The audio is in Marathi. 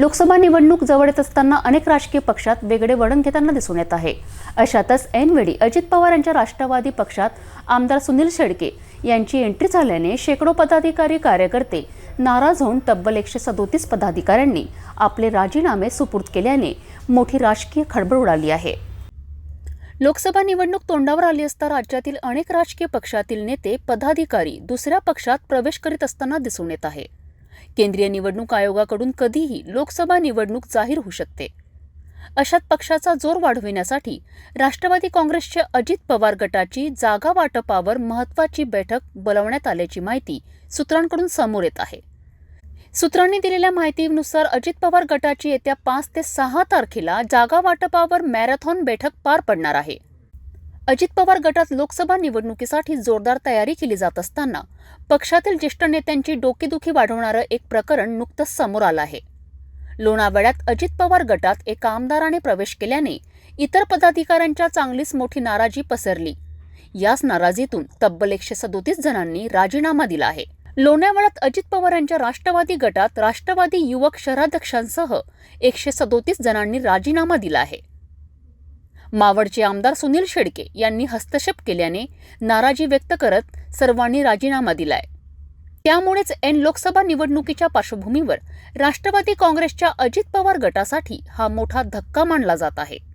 लोकसभा निवडणूक जवळ येत असताना अनेक राजकीय पक्षात वेगळे वळण घेताना दिसून येत आहे. अशातच ऐनवेळी अजित पवार यांच्या राष्ट्रवादी पक्षात आमदार सुनील शेडके यांची एंट्री झाल्याने शेकडो पदाधिकारी कार्यकर्ते नाराज होऊन तब्बल एकशे सदोतीस पदाधिकाऱ्यांनी आपले राजीनामे सुपूर्द केल्याने मोठी राजकीय खळबळ उडाली आहे. लोकसभा निवडणूक तोंडावर आली असता राज्यातील अनेक राजकीय पक्षातील नेते पदाधिकारी दुसऱ्या पक्षात प्रवेश करीत असताना दिसून येत आहे. केंद्रीय निवडणूक आयोगाकडून कधीही लोकसभा निवडणूक जाहीर होऊ शकते. अशात पक्षाचा जोर वाढविण्यासाठी राष्ट्रवादी काँग्रेसच्या अजित पवार गटाची जागा वाटपावर महत्वाची बैठक बोलावण्यात आल्याची माहिती सूत्रांकडून समोर येत आहे. सूत्रांनी दिलेल्या माहितीनुसार अजित पवार गटाची येत्या पाच ते सहा तारखेला जागा वाटपावर मॅरेथॉन बैठक पार पडणार आहे. अजित पवार गटात लोकसभा निवडणुकीसाठी जोरदार तयारी केली जात असताना पक्षातील ज्येष्ठ नेत्यांची डोकेदुखी वाढवणारं एक प्रकरण नुकतंच समोर आलं आहे. लोणावळ्यात अजित पवार गटात एका आमदाराने प्रवेश केल्याने इतर पदाधिकाऱ्यांच्या चांगलीच मोठी नाराजी पसरली. याच नाराजीतून तब्बल एकशे सदोतीस जणांनी राजीनामा दिला आहे. लोणावळ्यात अजित पवार यांच्या राष्ट्रवादी गटात राष्ट्रवादी युवक शहराध्यक्षांसह एकशे सदोतीस जणांनी राजीनामा दिला आहे. मावळचे आमदार सुनील शेडके यांनी हस्तक्षेप केल्याने नाराजी व्यक्त करत सर्वांनी राजीनामा दिलाय. त्यामुळेच एन लोकसभा निवडणुकीच्या पार्श्वभूमीवर राष्ट्रवादी काँग्रेसच्या अजित पवार गटासाठी हा मोठा धक्का मानला जात आहे.